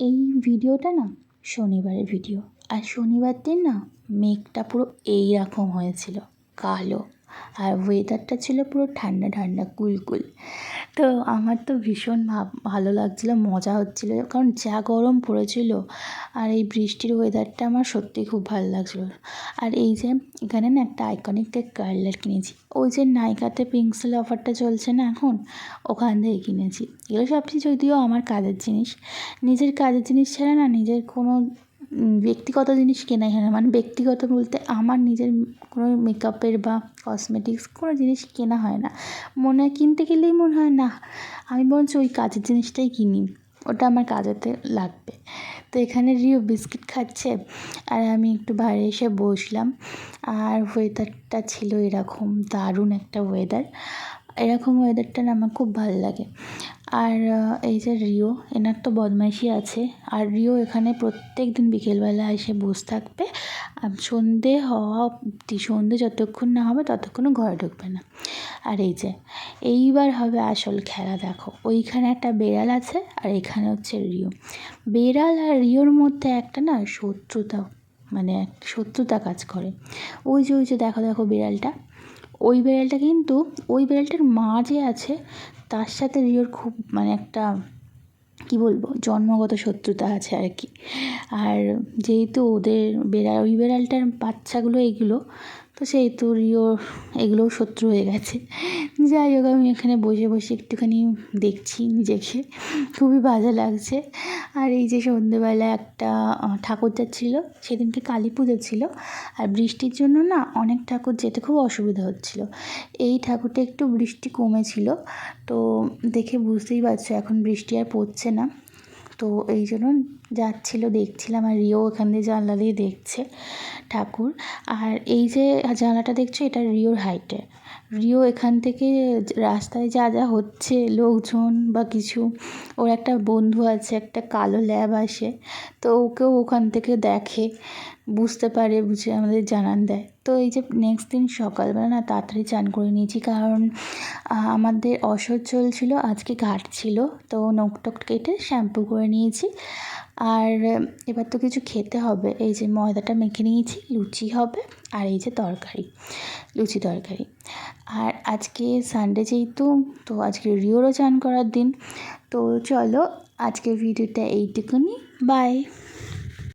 এই ভিডিওটা না শনিবারের ভিডিও। আর শনিবার দিন না মেঘটা পুরো এই রকম হয়েছিল, কালো। আর ওয়েদারটা ছিল পুরো ঠান্ডা ঠান্ডা, কুলকুল। তো আমার তো ভীষণ ভালো লাগছিল, মজা হচ্ছিল, কারণ যা গরম পড়েছিল আর এই বৃষ্টির ওয়েদারটা আমার সত্যিই খুব ভালো লাগছিল। আর এই যে এখানে না একটা আইকনিক টেক কার্লার কিনেছি। ওই যে নাইকাতে পিঙ্ক অফারটা চলছে না এখন, ওখান থেকে কিনেছি। এগুলো সব কিছু যদিও আমার কাজের জিনিস। নিজের কাজের জিনিস ছাড়া না নিজের কোনো ব্যক্তিগত জিনিস কেনাই হয় না। মানে ব্যক্তিগত বলতে আমার নিজের কোনো মেকআপের বা কসমেটিক্স কোনো জিনিস কেনা হয় না। মনে হয় কিনতে গেলেই মনে হয়, না, আমি বরঞ্চ ওই কাজের জিনিসটাই কিনি। ওটা আমার কাজেতে লাগবে। তো এখানে রিও বিস্কিট খাচ্ছে আর আমি একটু বাইরে এসে বসলাম। আর ওয়েদারটা ছিল এরকম, দারুণ একটা ওয়েদার এরকম ওয়েদারটা না আমার খুব ভালো লাগে। আর এই যে রিও, এনার তো বদমাইশি আছে। আর রিও এখানে প্রত্যেক দিন বিকেলবেলা এসে বসে থাকবে। সন্ধে হওয়া অব্দি সন্ধে যতক্ষণ না হবে ততক্ষণও ঘরে ঢুকবে না। আর এই যে, এইবার হবে আসল খেলা, দেখো। ওইখানে একটা বেড়াল আছে, আর এখানে হচ্ছে রিও। বেড়াল আর রিওর মধ্যে একটা না শত্রুতা মানে শত্রুতা কাজ করে। ওই যে ওই যে, দেখো দেখো বিড়ালটা। ওই বিড়ালটা কিন্তু, ওই বিড়ালটার মা যে আছে, তার সাথে রিওর খুব মানে একটা, কী বলব, জন্মগত শত্রুতা আছে আর কি আর যেহেতু ওদের বেড়াল, ওই বেড়ালটার বাচ্চাগুলো এগুলো তো সেহেতু রিও এগুলোও শত্রু হয়ে গেছে। যাই হোক, আমি এখানে বসে বসে একটুখানি দেখছি নিজেকে। খুবই বাজে লাগছে। আর এই যে সন্ধেবেলা একটা ঠাকুর যাচ্ছিল, সেদিনকে কালী পুজো ছিল। আর বৃষ্টির জন্য না অনেক ঠাকুর যেতে খুব অসুবিধা হচ্ছিল। এই ঠাকুরটা একটু বৃষ্টি কমেছিল, তো দেখে বুঝতেই পারছ এখন বৃষ্টি আর পড়ছে না। তো এই জন্য যাচ্ছিল, দেখছিলাম আর রিও এখান দিয়ে জানলা দিয়ে দেখছে ঠাকুর। আর এই যে জানলাটা দেখছ, এটা রিওর হাইটে রিও এখান থেকে রাস্তায় যা যা হচ্ছে, লোকজন বা কিছু, ওর একটা বন্ধু আছে, একটা কালো ল্যাব আসে, তো ওকেও ওখান থেকে দেখে। বুঝতে পারে, বুঝে আমাদের জানান দেয়। তো এই যে নেক্সট দিন সকালবেলা না তাড়াতাড়ি চান করে নিয়েছি, কারণ আমাদের অসহ্য চলছিল, আজকে ঘাট ছিল, তো নখ টক কেটে শ্যাম্পু করে নিয়েছি। আর, এবার তো কিছু খেতে হবে, এই যে ময়দাটা মেখে নিয়েছি, লুচি হবে, আর এই যে তরকারি, লুচি তরকারি। আর আজকে সানডে যেহেতু, তো আজকে রিওরও চান করার দিন, তো চলো আজকের ভিডিওটা এইটুকুনি বাই